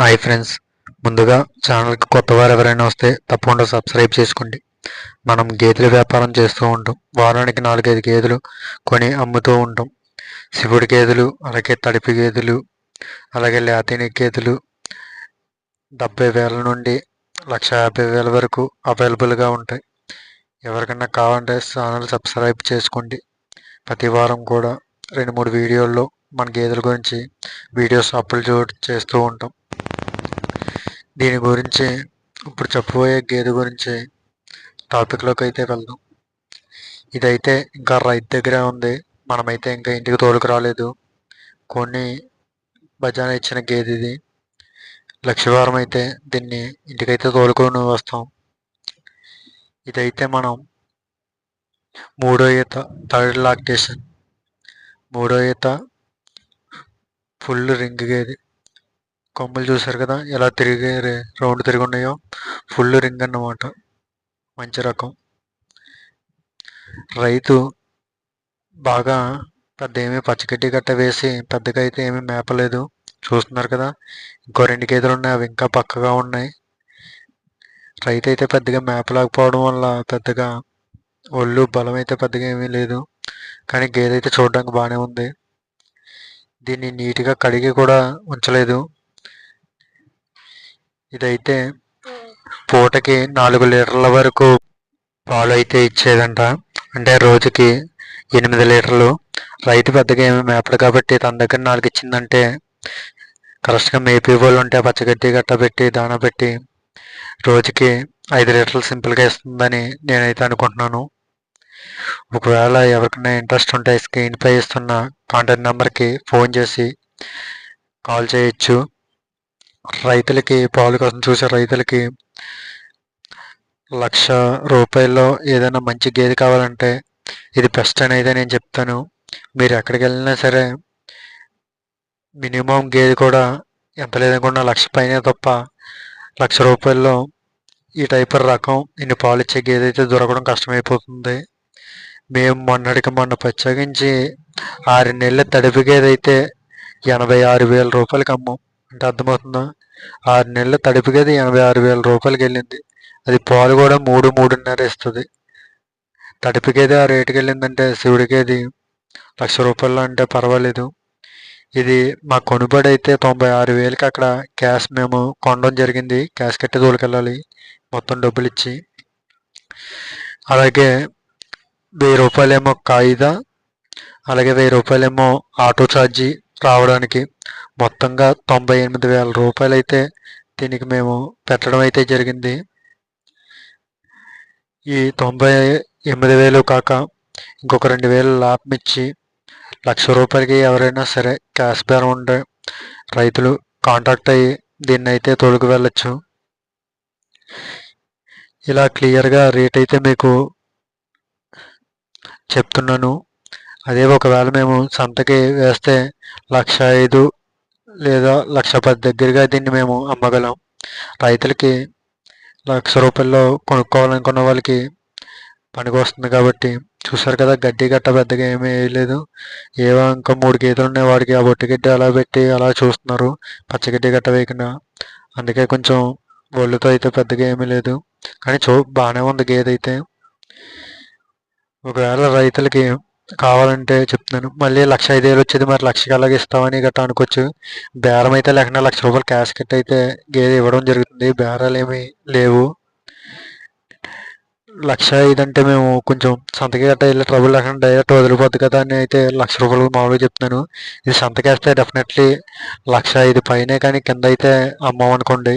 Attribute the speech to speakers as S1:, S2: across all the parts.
S1: Hi friends ముందుగా ఛానల్కి కొత్త వారు ఎవరైనా వస్తే తప్పకుండా సబ్స్క్రైబ్ చేసుకోండి. మనం గేదెల వ్యాపారం చేస్తూ ఉంటాం. వారానికి నాలుగైదు గేదెలు కొని అమ్ముతూ ఉంటాం. శివుడి గేదెలు అలాగే తడిపి గేదెలు అలాగే లాతిని గేదెలు డెబ్బై వేల నుండి లక్ష యాభై వేల వరకు అవైలబుల్గా ఉంటాయి. ఎవరికైనా కావాలంటే ఛానల్ సబ్స్క్రైబ్ చేసుకోండి. ప్రతి వారం కూడా రెండు మూడు వీడియోల్లో మన గేదెల గురించి వీడియోస్ అప్లోడ్ చేస్తూ ఉంటాం. దీని గురించి ఇప్పుడు చెప్పబోయే గేదె గురించి టాపిక్లోకి అయితే వెళ్దాం. ఇదైతే ఇంకా రైతు దగ్గరే ఉంది. మనమైతే ఇంకా ఇంటికి తోలుకు రాలేదు. కొన్ని భజన ఇచ్చిన గేదె ఇది. లక్షవారం అయితే దీన్ని ఇంటికైతే తోలుకొని వస్తాం. ఇదైతే మనం మూడో ఈత థర్డ్ లాక్టేషన్. మూడో ఈత ఫుల్ రింగ్ గేది. కొమ్ములు చూసారు కదా ఎలా తిరిగి రౌండ్ తిరిగి ఉన్నాయో? ఫుల్ రింగ్ అన్నమాట. మంచి రకం. రైతు బాగా పెద్ద ఏమీ పచ్చగడ్డి గట్ట వేసి పెద్దగా అయితే ఏమీ మేపలేదు. చూస్తున్నారు కదా ఇంకో రెండు గేదెలు ఉన్నాయి అవి ఇంకా పక్కగా ఉన్నాయి. రైతు అయితే పెద్దగా మేపలేకపోవడం వల్ల పెద్దగా ఒళ్ళు బలం అయితే పెద్దగా ఏమీ లేదు. కానీ గేదె అయితే చూడడానికి బాగానే ఉంది. దీన్ని నీట్గా కడిగి కూడా ఉంచలేదు. ఇదైతే పూటకి నాలుగు లీటర్ల వరకు పాలు అయితే ఇచ్చేదంట. అంటే రోజుకి ఎనిమిది లీటర్లు. రైతు పెద్దగా ఏమి మేపడు కాబట్టి తన దగ్గర నాలుగు ఇచ్చిందంటే కరెక్ట్గా మేపే వాళ్ళు ఉంటే పచ్చగడ్డి గట్ట పెట్టి దాన పెట్టి రోజుకి ఐదు లీటర్లు సింపుల్గా ఇస్తుందని నేనైతే అనుకుంటున్నాను. ఒకవేళ ఎవరికైనా ఇంట్రెస్ట్ ఉంటే స్క్రీన్ పై ఇస్తున్న కాంటాక్ట్ నెంబర్కి ఫోన్ చేసి కాల్ చేయొచ్చు. రైతులకి పాలు కోసం చూసే రైతులకి లక్ష రూపాయల్లో ఏదైనా మంచి గేదె కావాలంటే ఇది బెస్ట్ అనేది నేను చెప్తాను. మీరు ఎక్కడికి వెళ్ళినా సరే మినిమం గేదె కూడా ఎంత లేదనుకున్నా లక్ష పైన తప్ప లక్ష రూపాయల్లో ఈ టైప్ రకం ఇన్ని పాలు ఇచ్చే గేదె అయితే దొరకడం కష్టమైపోతుంది. మేము మొన్నటికి మొన్న ప్రత్యేకించి ఆరు నెలల తడిపి గేదె అయితే ఎనభై ఆరు వేల రూపాయలకి అమ్మాం అంటే అర్థమవుతుందా? ఆరు నెలల తడిపి గేదె ఎనభై ఆరు వేల రూపాయలకి వెళ్ళింది. అది పాలు కూడా మూడు మూడున్నర ఇస్తుంది. తడిపి గేదె ఆ రేటుకి వెళ్ళిందంటే శివుడికి అది లక్ష రూపాయలు అంటే పర్వాలేదు. ఇది మా కొనుబడి అయితే తొంభై ఆరు వేలకి అక్కడ క్యాష్ మేము కొనడం జరిగింది. క్యాష్ కట్టి తోలుకెళ్ళాలి. మొత్తం డబ్బులు ఇచ్చి అలాగే వెయ్యి రూపాయలేమో కాయిదా అలాగే వెయ్యి రూపాయలేమో ఆటో ఛార్జీ రావడానికి మొత్తంగా తొంభై ఎనిమిది వేల రూపాయలు అయితే దీనికి మేము పెట్టడం అయితే జరిగింది. ఈ తొంభై ఎనిమిది వేలు కాక ఇంకొక రెండు వేలు లాభం ఇచ్చి లక్ష రూపాయలకి ఎవరైనా సరే క్యాష్ బ్యాన్ ఉండే రైతులు కాంటాక్ట్ అయ్యి దీన్ని అయితే తోలుకు వెళ్ళచ్చు. ఇలా క్లియర్గా రేట్ అయితే మీకు చెప్తున్నాను. అదే ఒకవేళ మేము సంతకి వేస్తే లక్ష ఐదు లేదా లక్ష పది దగ్గరగా దీన్ని మేము అమ్మగలం. రైతులకి లక్ష రూపాయల్లో కొనుక్కోవాలనుకున్న వాళ్ళకి పనికి వస్తుంది కాబట్టి చూసారు కదా గడ్డి గట్ట పెద్దగా ఏమీ వేయలేదు. ఏవో ఇంకా మూడు గీతలు ఉన్నాయి వాడికి ఆ బొట్టి గడ్డి అలా పెట్టి అలా చూస్తున్నారు. పచ్చగడ్డి గట్ట వేయకుండా. అందుకే కొంచెం ఒళ్ళుతో అయితే పెద్దగా ఏమీ లేదు. కానీ చూ బాగానే ఉంది గేదె అయితే ఒకవేళ రైతులకి కావాలంటే చెప్తున్నాను. మళ్ళీ లక్ష ఐదు వేలు వచ్చేది మరి లక్షకి అలాగే ఇస్తామని గట్రా అనుకోవచ్చు బేరం అయితే లేకుండా లక్ష రూపాయలు క్యాష్ కట్ అయితే గేదె ఇవ్వడం జరుగుతుంది. బేరాలు ఏమీ లేవు. లక్ష ఐదు అంటే మేము కొంచెం సంతకి గట్రా వెళ్ళి ట్రబుల్ లేకుండా డైరెక్ట్ వదిలిపోద్ది కదా అని అయితే లక్ష రూపాయలు మామూలుగా చెప్తున్నాను. ఇది సంతకేస్తే డెఫినెట్లీ లక్ష ఐదు పైనే కానీ కింద అయితే అమ్మామనుకోండి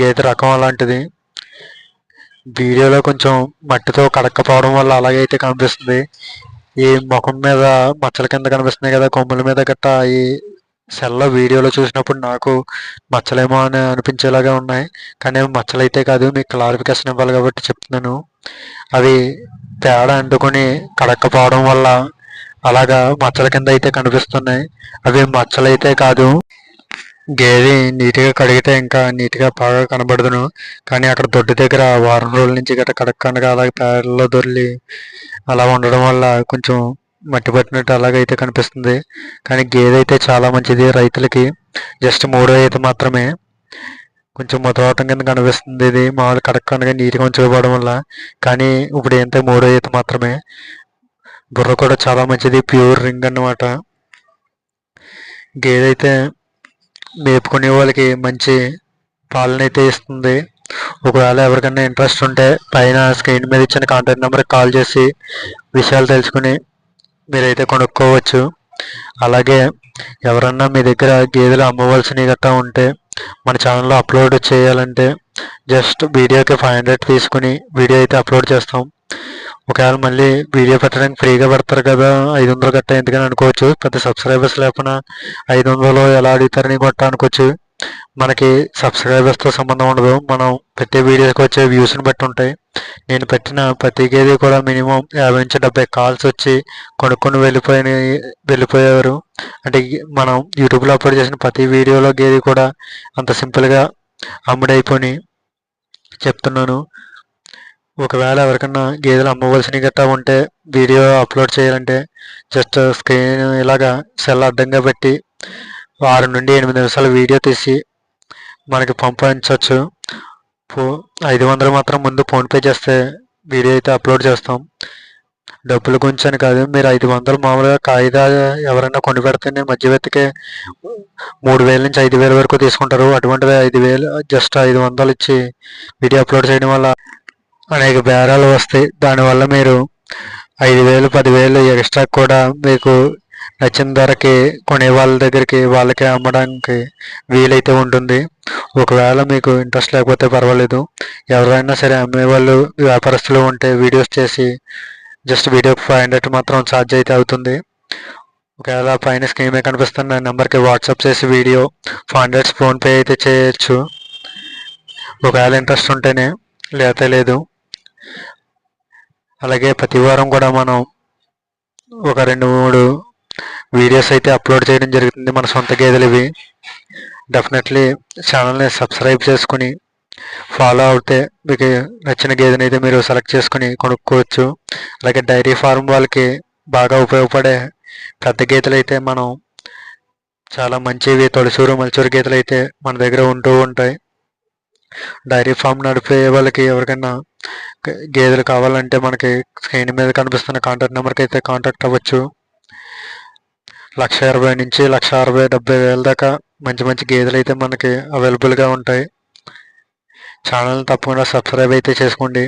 S1: గేదె రకం అలాంటిది. వీడియోలో కొంచెం మట్టితో కడక్కపోవడం వల్ల అలాగే అయితే కనిపిస్తుంది. ఈ ముఖం మీద మచ్చల కింద కనిపిస్తున్నాయి కదా కొమ్ముల మీద గట్ట ఈ సెల్లో వీడియోలో చూసినప్పుడు నాకు మచ్చలేమో అని అనిపించేలాగా ఉన్నాయి. కానీ మచ్చలైతే మచ్చలు అయితే కాదు మీకు క్లారిఫికేషన్ ఇవ్వాలి కాబట్టి చెప్తున్నాను. అవి తేడా అంటుకొని కడక్కపోవడం వల్ల అలాగా మచ్చల కింద అయితే కనిపిస్తున్నాయి. అవి మచ్చలైతే కాదు. గేదె నీట్గా కడిగితే ఇంకా నీట్గా బాగా కనబడదును. కానీ అక్కడ దొడ్డి దగ్గర వారం రోజుల నుంచి గట్ట కడక్కనగా అలాగే పేడలో దొర్లి అలా ఉండడం వల్ల కొంచెం మట్టి పట్టినట్టు అలాగైతే కనిపిస్తుంది. కానీ గేదె అయితే చాలా మంచిది రైతులకి. జస్ట్ మూడో ఈత మాత్రమే. కొంచెం మొదలవటం కింద కనిపిస్తుంది ఇది. మామూలు కడక్కనగా నీట్గా ఉంచుకోవడం వల్ల. కానీ ఇప్పుడు ఏంటంటే మూడో ఈత మాత్రమే. బుర్ర కూడా చాలా మంచిది. ప్యూర్ రింగ్ అన్నమాట. గేదె అయితే మేపుకునే వాళ్ళకి మంచి పాలనైతే ఇస్తుంది. ఒకవేళ ఎవరికైనా ఇంట్రెస్ట్ ఉంటే పైన స్క్రీన్ మీద ఇచ్చిన కాంటాక్ట్ నెంబర్కి కాల్ చేసి విషయాలు తెలుసుకుని మీరైతే కొనుక్కోవచ్చు. అలాగే ఎవరన్నా మీ దగ్గర గేదెలు అమ్మవలసినవి గట్టా ఉంటే మన ఛానల్లో అప్లోడ్ చేయాలంటే జస్ట్ వీడియోకి ఫైవ్ హండ్రెడ్ తీసుకుని వీడియో అయితే అప్లోడ్ చేస్తాం. ఒకవేళ మళ్ళీ వీడియో పెట్టడానికి ఫ్రీగా పెడతారు కదా ఐదు వందలు గట్టా ఎందుకని అనుకోవచ్చు. పెద్ద సబ్స్క్రైబర్స్ లేకుండా ఐదు వందలు ఎలా అడుగుతారని కొట్టా అనుకోవచ్చు మనకి సబ్స్క్రైబర్స్తో సంబంధం ఉండదు. మనం పెట్టే వీడియోకి వచ్చే వ్యూస్ని బట్టి ఉంటాయి. నేను పెట్టిన ప్రతి గేది కూడా మినిమం యాభై నుంచి డెబ్బై కాల్స్ వచ్చి కొనుక్కొని వెళ్ళిపోయిన వెళ్ళిపోయేవారు. అంటే మనం యూట్యూబ్లో అప్లోడ్ చేసిన ప్రతి వీడియోలో గేది కూడా అంత సింపుల్గా అమ్ముడైపోయి చెప్తున్నాను. ఒకవేళ ఎవరికన్నా గేదెలు అమ్మవలసినవి గట్టా ఉంటే వీడియో అప్లోడ్ చేయాలంటే జస్ట్ స్క్రీన్ ఇలాగా సెల్ అడ్డంగా పెట్టి ఆరు నుండి ఎనిమిది నిమిషాల వీడియో తీసి మనకి పంపించవచ్చు ఫో ఐదు వందలు మాత్రం ముందు ఫోన్పే చేస్తే వీడియో అయితే అప్లోడ్ చేస్తాం. డబ్బులు గురించి అని కాదు మీరు ఐదు వందలు మామూలుగా కాగితా ఎవరైనా కొని పెడితేనే మధ్యవర్తికే మూడు వేల నుంచి ఐదు వేల వరకు తీసుకుంటారు. అటువంటి ఐదు వేలు జస్ట్ ఐదు వందలు ఇచ్చి వీడియో అప్లోడ్ చేయడం వల్ల అనేక బేరాలు వస్తాయి. దానివల్ల మీరు ఐదు వేలు పదివేలు ఎక్స్ట్రా కూడా మీకు నచ్చిన ధరకి కొనే వాళ్ళ దగ్గరికి వాళ్ళకి అమ్మడానికి వీలైతే ఉంటుంది. ఒకవేళ మీకు ఇంట్రెస్ట్ లేకపోతే పర్వాలేదు. ఎవరైనా సరే అమ్మేవాళ్ళు వ్యాపారస్తులు ఉంటే వీడియోస్ చేసి జస్ట్ వీడియో ఫైవ్ హండ్రెడ్ మాత్రం ఛార్జ్ అయితే అవుతుంది. ఒకవేళ పైన స్క్రీన్ మీద కనిపిస్తున్న నెంబర్కి వాట్సాప్ చేసి వీడియో ఫైవ్ హండ్రెడ్స్ ఫోన్పే అయితే చేయొచ్చు. ఒకవేళ ఇంట్రెస్ట్ ఉంటేనే లేతే లేదు. అలాగే ప్రతి వారం కూడా మనం ఒక రెండు మూడు వీడియోస్ అయితే అప్లోడ్ చేయడం జరుగుతుంది మన సొంత గేదెలు ఇవి డెఫినెట్లీ ఛానల్ని సబ్స్క్రైబ్ చేసుకుని ఫాలో అవుతే మీకు నచ్చిన గేదెని అయితే మీరు సెలెక్ట్ చేసుకుని కొనుక్కోవచ్చు. అలాగే డైరీ ఫార్మ్ వాళ్ళకి బాగా ఉపయోగపడే పెద్ద గీతలు అయితే మనం చాలా మంచివి తొలిసూరు మలచూరు గీతలు అయితే మన దగ్గర ఉంటూ ఉంటాయి. డైరీ ఫామ్ నడిపే వాళ్ళకి ఎవరికైనా గేదెలు కావాలంటే మనకి స్క్రీన్ మీద కనిపిస్తున్న కాంటాక్ట్ నెంబర్కి అయితే కాంటాక్ట్ అవ్వచ్చు. లక్ష ఇరవై నుంచి లక్ష అరవై డెబ్బై వేల దాకా మంచి మంచి గేదెలు అయితే మనకి అవైలబుల్గా ఉంటాయి. ఛానల్ని తప్పకుండా సబ్స్క్రైబ్ అయితే చేసుకోండి.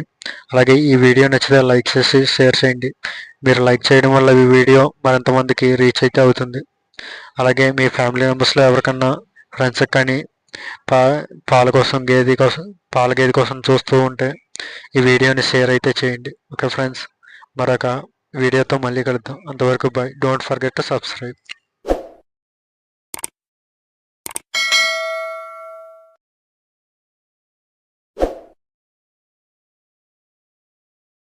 S1: అలాగే ఈ వీడియో నచ్చితే లైక్ చేసి షేర్ చేయండి. మీరు లైక్ చేయడం వల్ల ఈ వీడియో మరింతమందికి రీచ్ అయితే అవుతుంది. అలాగే మీ ఫ్యామిలీ మెంబర్స్లో ఎవరికన్నా ఫ్రెండ్స్కి కానీ పా పాల కోసం గేదె కోసం పాల గేదె కోసం చూస్తూ ఉంటే ఈ వీడియోని షేర్ అయితే చేయండి. ఓకే ఫ్రెండ్స్ మరొక వీడియోతో మళ్ళీ కలుద్దాం. అంతవరకు bye don't forget to subscribe